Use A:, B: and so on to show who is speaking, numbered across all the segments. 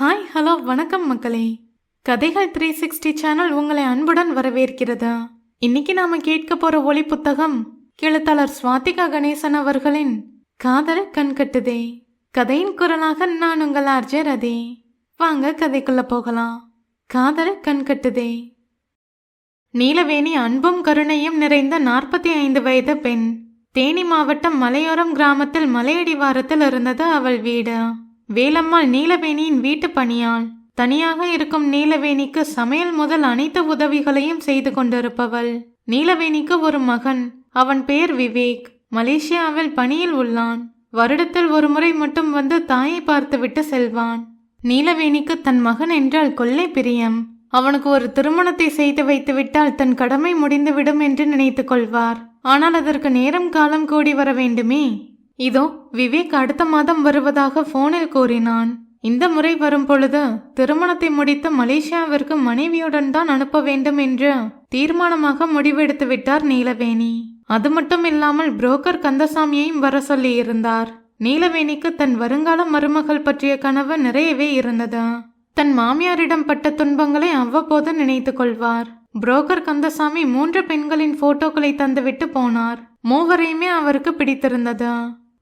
A: Hi hello வணக்கம் மக்களே. கதைகள் த்ரீ சிக்ஸ்டி சேனல் உங்களை அன்புடன் வரவேற்கிறது. இன்னைக்கு நாம கேட்க போற ஒளி புத்தகம் எழுத்தாளர் சுவாதிகா கணேசன் அவர்களின் காதல் கண்கட்டுதே. கதையின் குரலாக நான் உங்கள் ஆர்ஜே ரதி. வாங்க கதைக்குள்ள போகலாம். காதல் கண்கட்டுதே. நீலவேணி அன்பும் கருணையும் நிறைந்த நாற்பத்தி ஐந்து வயது பெண். தேனி மாவட்டம் மலையோரம் கிராமத்தில் மலையடிவாரத்தில் இருந்தது அவள் வீடு. வேலம்மாள் நீலவேணியின் வீட்டு பணியாள். தனியாக இருக்கும் நீலவேணிக்கு சமையல் முதல் அனைத்து உதவிகளையும் செய்து கொண்டிருப்பவள். நீலவேணிக்கு ஒரு மகன். அவன் பெயர் விவேக். மலேசியாவில் பணியில் உள்ளான். வருடத்தில் ஒரு முறை மட்டும் வந்து தாயை பார்த்துவிட்டு செல்வான். நீலவேணிக்கு தன் மகன் என்றால் கொள்ளை பிரியம். அவனுக்கு ஒரு திருமணத்தை செய்து வைத்து விட்டால் தன் கடமை முடிந்துவிடும் என்று நினைத்துக் கொள்வார். ஆனால் அதற்கு நேரம் காலம் கூடி வர வேண்டுமே? இதோ விவேக் அடுத்த மாதம் வருவதாக போனில் கூறினான். இந்த முறை வரும் பொழுது திருமணத்தை முடித்து மலேசியாவிற்கு மனைவியுடன் தான் அனுப்ப வேண்டும் என்று தீர்மானமாக முடிவெடுத்து விட்டார் நீலவேணி. அது மட்டும் இல்லாமல் புரோக்கர் கந்தசாமியையும் வர சொல்லியிருந்தார் நீலவேணிக்கு தன் வருங்கால மருமகள் பற்றிய கனவு நிறையவே இருந்தது. தன் மாமியாரிடம் பட்ட துன்பங்களை அவ்வப்போது நினைத்து கொள்வார். புரோக்கர் கந்தசாமி மூன்று பெண்களின் போட்டோக்களை தந்துவிட்டு போனார். மூவரையுமே அவருக்கு பிடித்திருந்தது.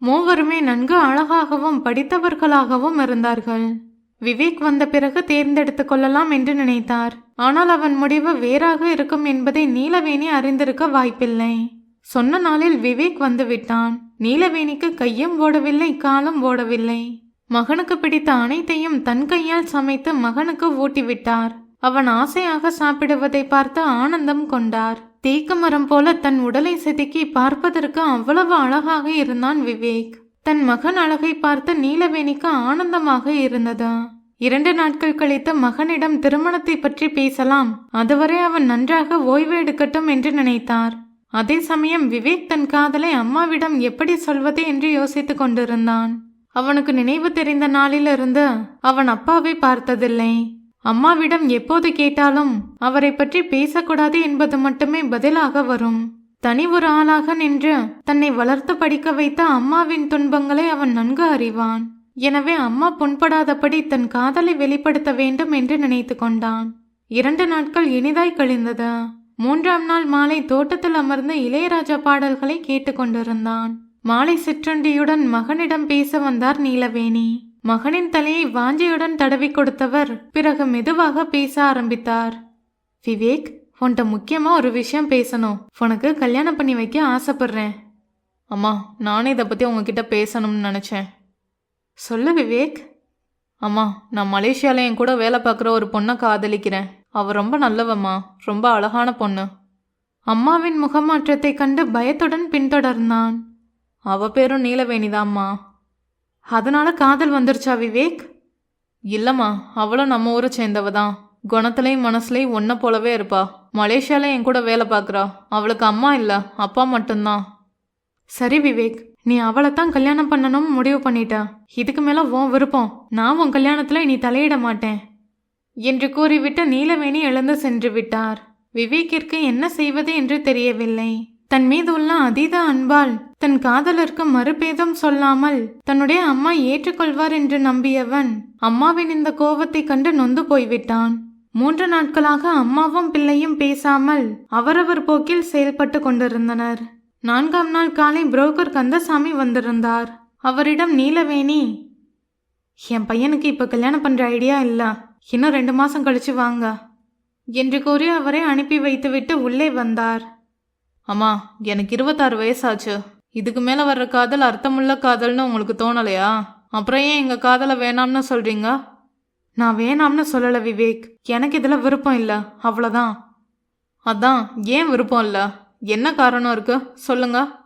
A: மூவருமே நன்கு அழகாகவும் படித்தவர்களாகவும் இருந்தார்கள். விவேக் வந்த பிறகு தேர்ந்தெடுத்துக் கொள்ளலாம் என்று நினைத்தார். ஆனால் அவன் முடிவு வேறாக இருக்கும் என்பதை நீலவேணி அறிந்திருக்க வாய்ப்பில்லை. சொன்ன நாளில் விவேக் வந்து விட்டான் நீலவேணிக்கு கையும் ஓடவில்லை காலும் ஓடவில்லை. மகனுக்கு பிடித்த அனைத்தையும் தன் கையால் சமைத்து மகனுக்கு ஊட்டிவிட்டார். அவன் ஆசையாக சாப்பிடுவதை பார்த்து ஆனந்தம் கொண்டார். தேக்கு மரம் போல தன் உடலை செதுக்கி பார்ப்பதற்கு அவ்வளவு அழகாக இருந்தான் விவேக். தன் மகன் அழகை பார்த்த நீலவேணிக்கு ஆனந்தமாக இருந்தது. இரண்டு நாட்கள் கழித்து மகனிடம் திருமணத்தை பற்றி பேசலாம். அதுவரை அவன் நன்றாக ஓய்வு எடுக்கட்டும் என்று நினைத்தார். அதே சமயம் விவேக் தன் காதலை அம்மாவிடம் எப்படி சொல்வது என்று யோசித்துக் கொண்டிருந்தான். அவனுக்கு நினைவு தெரிந்த நாளிலிருந்து அவன் அப்பாவை பார்த்ததில்லை. அம்மாவிடம் எப்போது கேட்டாலும் அவரை பற்றி பேசக்கூடாது என்பது மட்டுமே பதிலாக வரும். தனி ஒரு ஆளாக நின்று தன்னை வளர்த்து படிக்க வைத்த அம்மாவின் துன்பங்களை அவன் நன்கு அறிவான். எனவே அம்மா புண்படாதபடி தன் காதலை வெளிப்படுத்த வேண்டும் என்று நினைத்து கொண்டான். இரண்டு நாட்கள் இனிதாய் கழிந்தது. மூன்றாம் நாள் மாலை தோட்டத்தில் அமர்ந்து இளையராஜா பாடல்களை கேட்டுக்கொண்டிருந்தான் மாலை சிற்றுண்டியுடன் மகனிடம் பேச வந்தார் நீலவேணி. மகனின் தலையை வாஞ்சியுடன் தடவி கொடுத்தவர் பிறகு மெதுவாக பேச ஆரம்பித்தார். விவேக் உன்கிட்ட முக்கியமா ஒரு விஷயம் பேசணும். உனக்கு கல்யாணம் பண்ணி வைக்க ஆசைப்படுறேன். அம்மா நானே இதை பத்தி உங்ககிட்ட பேசணும்னு நினைச்சேன். சொல்லு விவேக். அம்மா நான் மலேசியால என் கூட வேலை பார்க்குற ஒரு பொண்ணை காதலிக்கிறேன். அவ ரொம்ப நல்லவம்மா ரொம்ப அழகான பொண்ணு. அம்மாவின் முகமாற்றத்தை கண்டு பயத்துடன் பின்தொடர்ந்தான். அவ பேரும் நீலவேணிதாம்மா. அதனால காதல் வந்துருச்சா விவேக்? இல்லைம்மா அவளும் நம்ம ஊரை சேர்ந்தவ தான் குணத்துலையும் மனசுலையும் ஒன்றை போலவே இருப்பா. மலேசியாவில் என் கூட வேலை பார்க்குறா. அவளுக்கு அம்மா இல்லை அப்பா மட்டும்தான். சரி விவேக் நீ அவளை தான் கல்யாணம் பண்ணணும்னு முடிவு பண்ணிட்ட. இதுக்கு மேலே உன் விருப்பம். நான் உன் கல்யாணத்தில் நீ தலையிட மாட்டேன். என்று கூறிவிட்டு நீலவேணி எழுந்து சென்று விட்டார். விவேக்கிற்கு என்ன செய்வது என்று தெரியவில்லை. தன் மீது உள்ள அதீத அன்பால் தன் காதலருக்கு மறுபேதம் சொல்லாமல் தன்னுடைய அம்மா ஏற்றுக்கொள்வார் என்று நம்பியவன் அம்மாவின் இந்த கோபத்தை கண்டு நொந்து போய்விட்டான். மூன்று நாட்களாக அம்மாவும் பிள்ளையும் பேசாமல் அவரவர் போக்கில் செயல்பட்டு கொண்டிருந்தனர். நான்காம் நாள் காலை புரோக்கர் கந்தசாமி வந்திருந்தார். அவரிடம் நீலவேணி என் பையனுக்கு இப்ப கல்யாணம் பண்ற ஐடியா இல்ல. இன்னும் ரெண்டு மாசம் கழிச்சு வாங்க. என்று கூறி அவரை அனுப்பி வைத்துவிட்டு உள்ளே வந்தார். அம்மா எனக்கு இருபத்தாறு வயசாச்சு. இதுக்கு மேல வர்ற காதல் அர்த்தமுள்ள காதல்னு உங்களுக்கு தோணலையா? அப்புறம் ஏன் எங்க காதலை வேணாம்னு சொல்றீங்க? நான் வேணாம்னு சொல்லல விவேக். எனக்கு இதுல விருப்பம் இல்ல. அவ்வளவுதான். அதான் ஏன் விருப்பம் இல்ல? என்ன காரணம் இருக்கு? சொல்லுங்க.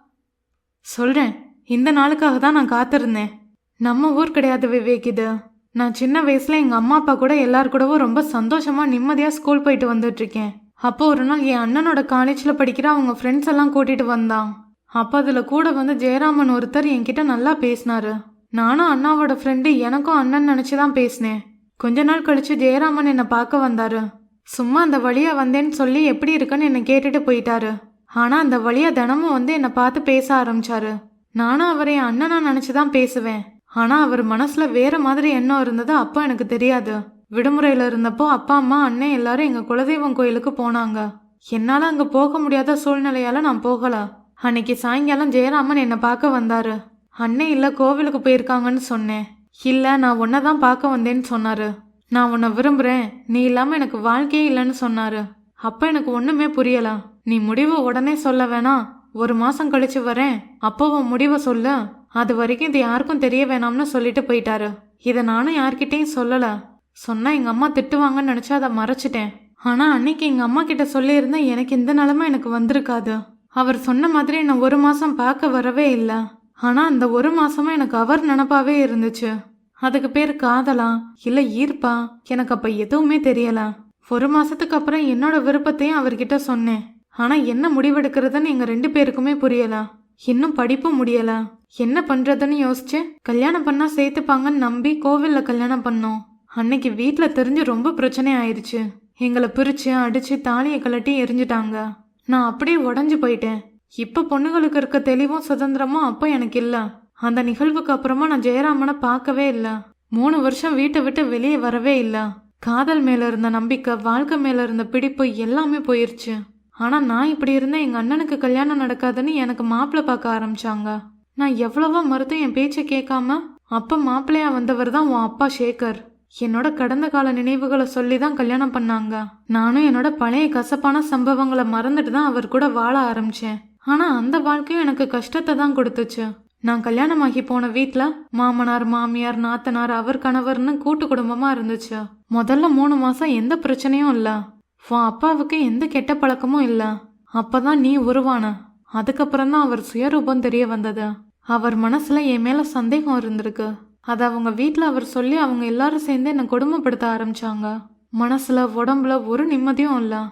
A: சொல்றேன். இந்த நாளுக்காக தான் நான் காத்திருந்தேன். நம்ம ஊர் கிடையாது விவேக் இது. நான் சின்ன வயசுல எங்க அம்மா அப்பா கூட எல்லார் கூடவும் ரொம்ப சந்தோஷமா நிம்மதியா ஸ்கூல் போயிட்டு வந்துட்டு இருக்கேன். அப்போ ஒரு நாள் என் அண்ணனோட காலேஜில் படிக்கிற அவங்க ஃப்ரெண்ட்ஸ் எல்லாம் கூட்டிட்டு வந்தான். அப்போ அதில் கூட வந்து ஜெயராமன் ஒருத்தர் என்கிட்ட நல்லா பேசினாரு. நானும் அண்ணாவோட ஃப்ரெண்டு எனக்கும் அண்ணன் நினச்சி தான் பேசினேன். கொஞ்ச நாள் கழிச்சு ஜெயராமன் என்னை பார்க்க வந்தாரு. சும்மா அந்த வழியாக வந்தேன்னு சொல்லி எப்படி இருக்குன்னு என்னை கேட்டுட்டு போயிட்டாரு. ஆனால் அந்த வழியாக தினமும் வந்து என்னை பார்த்து பேச ஆரம்பிச்சாரு. நானும் அவரை என் அண்ணனாக நினச்சி தான் பேசுவேன். ஆனால் அவர் மனசில் வேற மாதிரி எண்ணம் இருந்தது அப்போ எனக்கு தெரியாது. விடுமுறையில இருந்தப்போ அப்பா அம்மா அண்ணன் எல்லாரும் எங்க குலதெய்வம் கோயிலுக்கு போனாங்க. என்னால அங்க போக முடியாத சூழ்நிலையால நான் போகல. அன்னைக்கு சாயங்காலம் ஜெயராமன் என்னை பார்க்க வந்தாரு. அண்ணன் இல்ல கோவிலுக்கு போயிருக்காங்கன்னு சொன்னேன். இல்ல நான் உன்னை தான் பார்க்க வந்தேன்னு சொன்னாரு. நான் உன்னை விரும்புறேன். நீ இல்லாம எனக்கு வாழ்க்கையே இல்லைன்னு சொன்னாரு. அப்ப எனக்கு ஒண்ணுமே புரியல. நீ முடிவை உடனே சொல்ல வேணாம். ஒரு மாசம் கழிச்சு வரேன். அப்போ உன் முடிவை சொல்லு. அது வரைக்கும் இது யாருக்கும் தெரிய வேணாம்னு சொல்லிட்டு போயிட்டாரு. இதை நானும் யார்கிட்டயும் சொல்லல. சொன்னால் எங்கள் அம்மா திட்டுவாங்கன்னு நினச்சா அதை மறைச்சிட்டேன். ஆனால் அன்னைக்கு எங்கள் அம்மா கிட்ட சொல்லியிருந்தா எனக்கு இந்த நிலமை எனக்கு வந்திருக்காது. அவர் சொன்ன மாதிரி நான் ஒரு மாதம் பார்க்க வரவே இல்லை. ஆனால் அந்த ஒரு மாதமாக எனக்கு அவர் நினப்பாவே இருந்துச்சு. அதுக்கு பேர் காதலா? இல்லை ஈர்ப்பா? எனக்கு அப்போ எதுவுமே தெரியல. ஒரு மாதத்துக்கு அப்புறம் என்னோட விருப்பத்தையும் அவர்கிட்ட சொன்னேன். ஆனால் என்ன முடிவெடுக்கிறதுன்னு எங்கள் ரெண்டு பேருக்குமே புரியல. இன்னும் படிப்பும் முடியல. என்ன பண்ணுறதுன்னு யோசிச்சு கல்யாணம் பண்ணால் சேர்த்துப்பாங்கன்னு நம்பி கோவிலில் கல்யாணம் பண்ணோம். அன்னைக்கு வீட்டில் தெரிஞ்சு ரொம்ப பிரச்சனை ஆயிடுச்சு எங்களை பிரித்து அடித்து தாலியை கலட்டி எரிஞ்சிட்டாங்க. நான் அப்படியே உடஞ்சு போயிட்டேன். இப்போ பொண்ணுங்களுக்கு இருக்க தெளிவும் சுதந்திரமும் அப்போ எனக்கு இல்லை. அந்த நிகழ்வுக்கு அப்புறமா நான் ஜெயராமனை பார்க்கவே இல்லை. மூணு வருஷம் வீட்டை விட்டு வெளியே வரவே இல்லை. காதல் மேலே இருந்த நம்பிக்கை வாழ்க்கை மேலே இருந்த பிடிப்பு எல்லாமே போயிருச்சு. ஆனால் நான் இப்படி இருந்தேன் எங்கள் அண்ணனுக்கு கல்யாணம் நடக்காதுன்னு எனக்கு மாப்பிள்ளை பார்க்க ஆரம்பிச்சாங்க. நான் எவ்வளவோ மறுத்து என் பேச்சை கேட்காம அப்போ மாப்பிள்ளையா வந்தவர் தான் உன் அப்பா சேகர். என்னோட கடந்த கால நினைவுகளை சொல்லி தான் கல்யாணம் பண்ணாங்க. நானும் என்னோட பழைய கசப்பான சம்பவங்களை மறந்துட்டு தான் அவர் கூட வாழ ஆரம்பிச்சேன். ஆனா அந்த வாழ்க்கையும் எனக்கு கஷ்டத்தை தான் கொடுத்துச்சு. நான் கல்யாணமாகி போன வீட்டில் மாமனார் மாமியார் நாத்தனார் அவர் கணவர்னு கூட்டு குடும்பமா இருந்துச்சு. முதல்ல மூணு மாசம் எந்த பிரச்சனையும் இல்ல. உன் அப்பாவுக்கு எந்த கெட்ட பழக்கமும் இல்ல. அப்பதான் நீ உருவான. அதுக்கப்புறம் தான் அவர் சுயரூபம் தெரிய வந்தது. அவர் மனசுல என் மேல சந்தேகம் இருந்திருக்கு. அதை அவங்க வீட்டில் அவர் சொல்லி அவங்க எல்லாரும் சேர்ந்து என்னை கொடுமைப்படுத்த ஆரம்பிச்சாங்க. மனசில் உடம்புல ஒரு நிம்மதியும் இல்லை.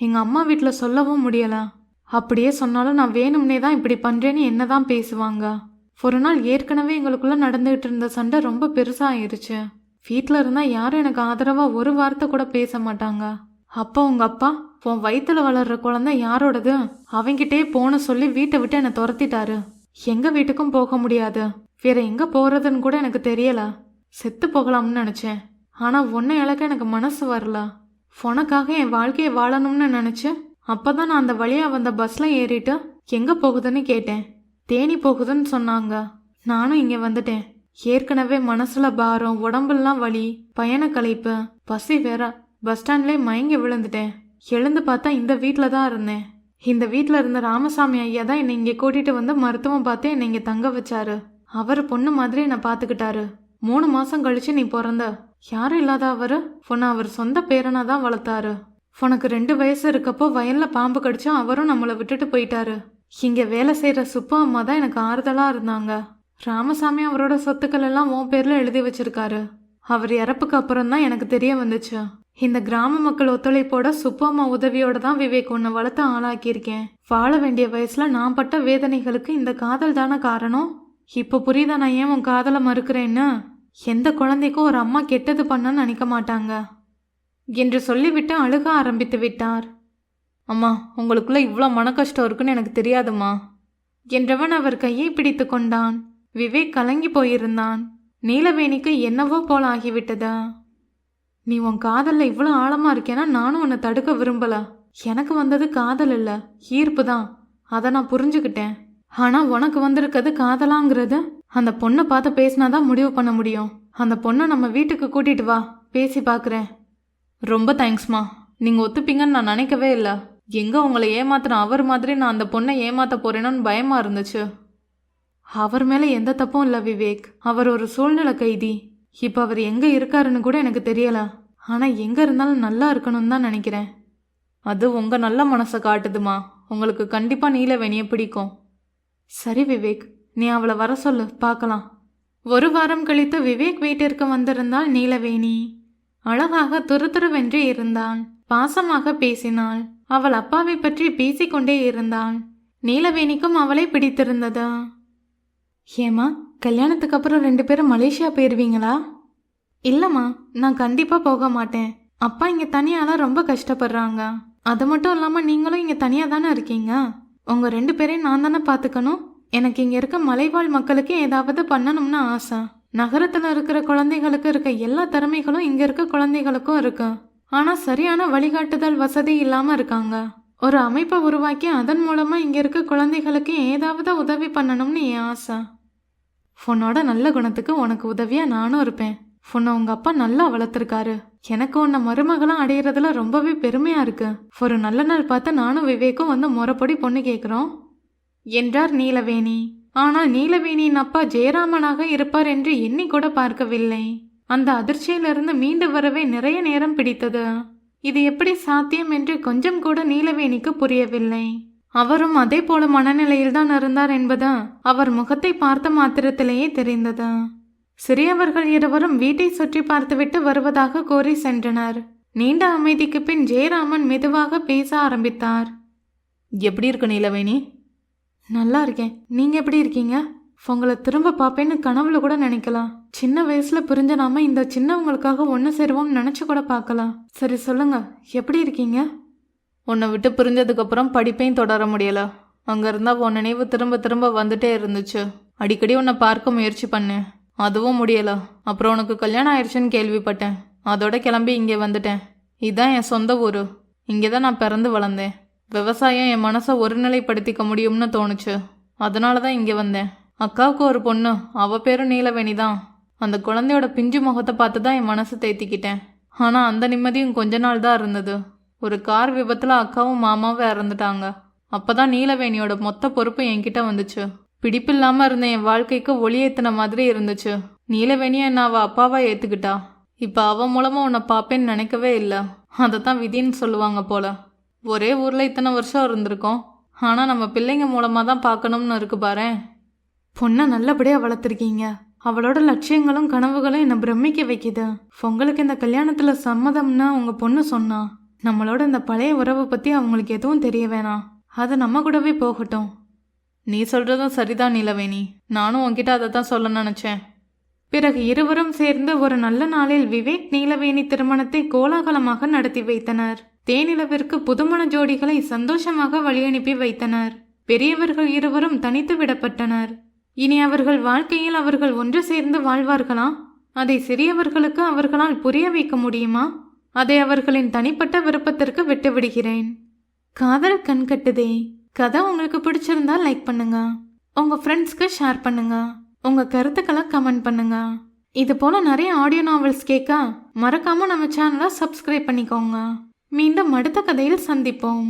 A: எங்கள் அம்மா வீட்டில் சொல்லவும் முடியலை. அப்படியே சொன்னாலும் நான் வேணும்னே தான் இப்படி பண்ணுறேன்னு என்ன தான் பேசுவாங்க. ஒரு நாள் ஏற்கனவே எங்களுக்குள்ள நடந்துகிட்டு இருந்த சண்டை ரொம்ப பெருசாகிருச்சு வீட்டில் இருந்தால் யாரும் எனக்கு ஆதரவாக ஒரு வார்த்தை கூட பேச மாட்டாங்க. அப்போ உங்கள் அப்பா உன் வயிற்றுல வளர்ற குழந்தை யாரோடது? அவங்கிட்டே போன சொல்லி வீட்டை விட்டு என்னை துரத்திட்டாரு. எங்கள் வீட்டுக்கும் போக முடியாது. வேற எங்க போறதுன்னு கூட எனக்கு தெரியல. செத்து போகலாம்னு நினைச்சேன். ஆனா உன்னை இழக்க எனக்கு மனசு வரல. உனக்காக என் வாழ்க்கையை வாழணும்னு நினைச்சு அப்பதான் நான் அந்த வழியா வந்த பஸ்ல ஏறிட்டு எங்க போகுதுன்னு கேட்டேன். தேனி போகுதுன்னு சொன்னாங்க. நானும் இங்க வந்துட்டேன். ஏற்கனவே மனசுல பாரம் உடம்பெல்லாம் வலி பயண கலைப்பு பசி வேற. பஸ் ஸ்டாண்ட்லயே மயங்கி விழுந்துட்டேன். எழுந்து பார்த்தா இந்த வீட்டில் தான் இருந்தேன். இந்த வீட்டில் இருந்த ராமசாமி ஐயா தான் என்னை இங்கே கூட்டிட்டு வந்து மருத்துவம் பார்த்து என்னை இங்கே தங்க வச்சாரு. அவர் பொண்ணு மாதிரி என்னை பார்த்துக்கிட்டாரு. மூணு மாசம் கழிச்சு நீ பிறந்த. யாரும் இல்லாத அவரு உன்னை அவர் சொந்த பேரனா தான் வளர்த்தாரு. உனக்கு ரெண்டு வயசு இருக்கப்போ வயல்ல பாம்பு கடிச்சா அவரும் நம்மளை விட்டுட்டு போயிட்டாரு. இங்க வேலை செய்யற சுப்பு அம்மா தான் எனக்கு ஆறுதலா இருந்தாங்க. ராமசாமி அவரோட சொத்துக்கள் எல்லாம் உன் பேர்ல எழுதி வச்சிருக்காரு. அவர் இறப்புக்கு அப்புறம் தான் எனக்கு தெரிய வந்துச்சு. இந்த கிராம மக்கள் ஒத்துழைப்போட சுப்பம்மா உதவியோட தான் விவேக் உன்னை வளர்த்து ஆளாக்கியிருக்கேன். வாழ வேண்டிய வயசுல நான் பட்ட வேதனைகளுக்கு இந்த காதல் தானே காரணம்? இப்போ புரியுதா நான் ஏன் உன் காதலை மறுக்கிறேன்னு? எந்த குழந்தைக்கும் ஒரு அம்மா கெட்டது பண்ணன்னு நினைக்க மாட்டாங்க. என்று சொல்லிவிட்டு அழுக ஆரம்பித்து விட்டார். அம்மா உங்களுக்குள்ள இவ்வளோ மன கஷ்டம் இருக்குன்னு எனக்கு தெரியாதும்மா என்றவன் அவர் கையை பிடித்து கொண்டான். விவேக் கலங்கி போயிருந்தான். நீலவேணிக்கு என்னவோ போல ஆகிவிட்டதா. நீ உன் காதலில் இவ்வளோ ஆழமா இருக்கேன்னா நானும் உன்னை தடுக்க விரும்பல. எனக்கு வந்தது காதல் இல்லை ஈர்ப்பு தான். அதை நான் புரிஞ்சுக்கிட்டேன். ஆனா உனக்கு வந்திருக்கிறது காதலாங்கிறது? அந்த பொண்ணை பார்த்து பேசினாதான் முடிவு பண்ண முடியும். அந்த பொண்ணை நம்ம வீட்டுக்கு கூட்டிட்டு வா. பேசி பார்க்குறேன் ரொம்ப தேங்க்ஸ்மா நீங்க ஒத்துப்பீங்கன்னு நான் நினைக்கவே இல்லை. எங்க உங்களை ஏமாத்துன அவர் மாதிரி நான் அந்த பொண்ணை ஏமாத்த போறேனோன்னு பயமா இருந்துச்சு. அவர் மேல எந்த தப்பும் இல்ல விவேக். அவர் ஒரு சூழ்நிலை கைதி. இப்ப அவர் எங்க இருக்காருன்னு கூட எனக்கு தெரியல. ஆனா எங்க இருந்தாலும் நல்லா இருக்கணும்னு தான் நினைக்கிறேன். அது உங்க நல்ல மனசை காட்டுதுமா. உங்களுக்கு கண்டிப்பா நீலவேணியை பிடிக்கும். சரி விவேக். நீ அவளை வர சொல்லு. பார்க்கலாம். ஒரு வாரம் கழித்து விவேக் வீட்டிற்கு வந்திருந்தாள் நீலவேணி. அழகாக துருதுருவென்று இருந்தாள் பாசமாக பேசினாள். அவள் அப்பாவை பற்றி பேசிக்கொண்டே இருந்தாள் நீலவேணிக்கும் அவளை பிடித்திருந்தது? ஏமா கல்யாணத்துக்கு அப்புறம் ரெண்டு பேரும் மலேசியா போயிருவீங்களா? இல்லம்மா நான் கண்டிப்பா போக மாட்டேன். அப்பா இங்க தனியாலாம் ரொம்ப கஷ்டப்படுறாங்க. அது மட்டும் இல்லாம நீங்களும் இங்க தனியா தானே இருக்கீங்க? உங்க ரெண்டு பேரையும் நான் தானே பாத்துக்கணும் எனக்கு இங்க இருக்க மலைவாழ் மக்களுக்கு ஏதாவது பண்ணணும்னு ஆசை. நகரத்துல இருக்கிற குழந்தைகளுக்கு இருக்க எல்லா திறமைகளும் இங்க இருக்க குழந்தைகளுக்கும் இருக்கு. ஆனா சரியான வழிகாட்டுதல் வசதி இல்லாம இருக்காங்க. ஒரு அமைப்பை உருவாக்கி அதன் மூலமா இங்க இருக்க குழந்தைகளுக்கு ஏதாவது உதவி பண்ணணும்னு என் ஆசை. உன்னோட நல்ல குணத்துக்கு உனக்கு உதவியா நானும் இருப்பேன். உன்னை உங்க அப்பா நல்லா வளர்த்துருக்காரு. எனக்கு உன்னை மருமகளும் அடையிறதுல ரொம்பவே பெருமையா இருக்கு. ஒரு நல்ல நாள் பார்த்து நானும் விவேக்கும் வந்து முறப்படி பொண்ணு கேட்குறோம் என்றார் நீலவேணி. ஆனால் நீலவேணியின் அப்பா ஜெயராமனாக இருப்பார் என்று எண்ணி கூட பார்க்கவில்லை. அந்த அதிர்ச்சியிலிருந்து மீண்டு வரவே நிறைய நேரம் பிடித்தது. இது எப்படி சாத்தியம் என்று கொஞ்சம் கூட நீலவேணிக்கு புரியவில்லை. அவரும் அதே போல மனநிலையில்தான் இருந்தார் என்பது அவர் முகத்தை பார்த்த மாத்திரத்திலேயே தெரிந்தது. சிறியவர்கள் இருவரும் வீட்டை சுற்றி பார்த்துவிட்டு வருவதாக கோரி சென்றனர். நீண்ட அமைதிக்கு பின் ஜெயராமன் மெதுவாக பேச ஆரம்பித்தார். எப்படி இருக்கு நீலவேணி? நல்லா இருக்கேன். நீங்க எப்படி இருக்கீங்க? உங்களை திரும்ப பார்ப்பேன்னு கனவுல கூட நினைக்கலாம். சின்ன வயசுல பிரிஞ்ச நாம இந்த சின்னவங்களுக்காக ஒன்று சேருவோம் நினைச்சு கூட பார்க்கலாம். சரி சொல்லுங்க. எப்படி இருக்கீங்க? உன்னை விட்டு பிரிஞ்சதுக்கு அப்புறம் படிப்பையும் தொடர முடியல. அங்க இருந்தா உன் நினைவு திரும்ப திரும்ப வந்துட்டே இருந்துச்சு. அடிக்கடி உன்னை பார்க்க முயற்சி பண்ணேன். அதுவும் முடியல. அப்புறம் உனக்கு கல்யாணம் ஆயிடுச்சுன்னு கேள்விப்பட்டேன். அதோட கிளம்பி இங்கே வந்துட்டேன். இதுதான் என் சொந்த ஊர். இங்கே தான் நான் பிறந்து வளர்ந்தேன். விவசாயம் என் மனசை ஒருநிலைப்படுத்திக்க முடியும்னு தோணுச்சு. அதனால தான் இங்கே வந்தேன். அக்காவுக்கு ஒரு பொண்ணு. அவ பேரும் நீலவேணி தான். அந்த குழந்தையோட பிஞ்சு முகத்தை பார்த்து தான் என் மனசை தேத்திக்கிட்டேன். ஆனால் அந்த நிம்மதியும் கொஞ்ச நாள் தான் இருந்தது. ஒரு கார் விபத்தில் அக்காவும் மாமாவும் இறந்துட்டாங்க. அப்பதான் நீலவேணியோட மொத்த பொறுப்பு என்கிட்ட வந்துச்சு. பிடிப்பில்லாம இருந்த என் வாழ்க்கைக்கு ஒளி ஏத்தின மாதிரி இருந்துச்சு. நீலவேணியை என்ன அவ அப்பாவா ஏத்துக்கிட்டா? இப்ப அவ மூலமா உன்னை பாப்பேன்னு நினைக்கவே இல்லை. அதைத்தான் விதின்னு சொல்லுவாங்க போல. ஒரே ஊர்ல இத்தனை வருஷம் இருந்திருக்கோம். ஆனா நம்ம பிள்ளைங்க மூலமா தான் பார்க்கணும்னு இருக்கு பாரு பொண்ணை நல்லபடியா வளர்த்துருக்கீங்க. அவளோட லட்சியங்களும் கனவுகளும் என்னை பிரமிக்க வைக்குது. உங்களுக்கு இந்த கல்யாணத்துல சம்மதம்னா உங்க பொண்ணு சொன்னா நம்மளோட இந்த பழைய உறவை பத்தி அவங்களுக்கு எதுவும் தெரிய வேணாம். அது நம்ம கூடவே போகட்டும். நீ சொல்றதும் சரிதான் நிலவேணி. நானும் உன்கிட்ட அதை தான் சொல்ல நினைச்சேன். பிறகு இருவரும் சேர்ந்து ஒரு நல்ல நாளில் விவேக் நீலவேணி திருமணத்தை கோலாகலமாக நடத்தி வைத்தனர். தேனிலவிற்கு புதுமண ஜோடிகளை சந்தோஷமாக வழியனுப்பி வைத்தனர். பெரியவர்கள் இருவரும் தனித்து விடப்பட்டனர். இனி அவர்கள் வாழ்க்கையில் அவர்கள் ஒன்று சேர்ந்து வாழ்வார்களா? அதை சிறியவர்களுக்கு அவர்களால் புரிய வைக்க முடியுமா? அதை அவர்களின் தனிப்பட்ட விருப்பத்திற்கு விட்டுவிடுகிறேன். காதல் கண்கட்டுதே கதை உங்களுக்கு பிடிச்சிருந்தா லைக் பண்ணுங்க. உங்க ஃப்ரெண்ட்ஸ்க்கு ஷேர் பண்ணுங்க. உங்க கருத்துக்களை கமெண்ட் பண்ணுங்க. இது போல நிறைய ஆடியோ நாவல்ஸ் கேட்க மறக்காம நம்ம சேனலை சப்ஸ்கிரைப் பண்ணிக்கோங்க. மீண்டும் அடுத்த கதையில் சந்திப்போம்.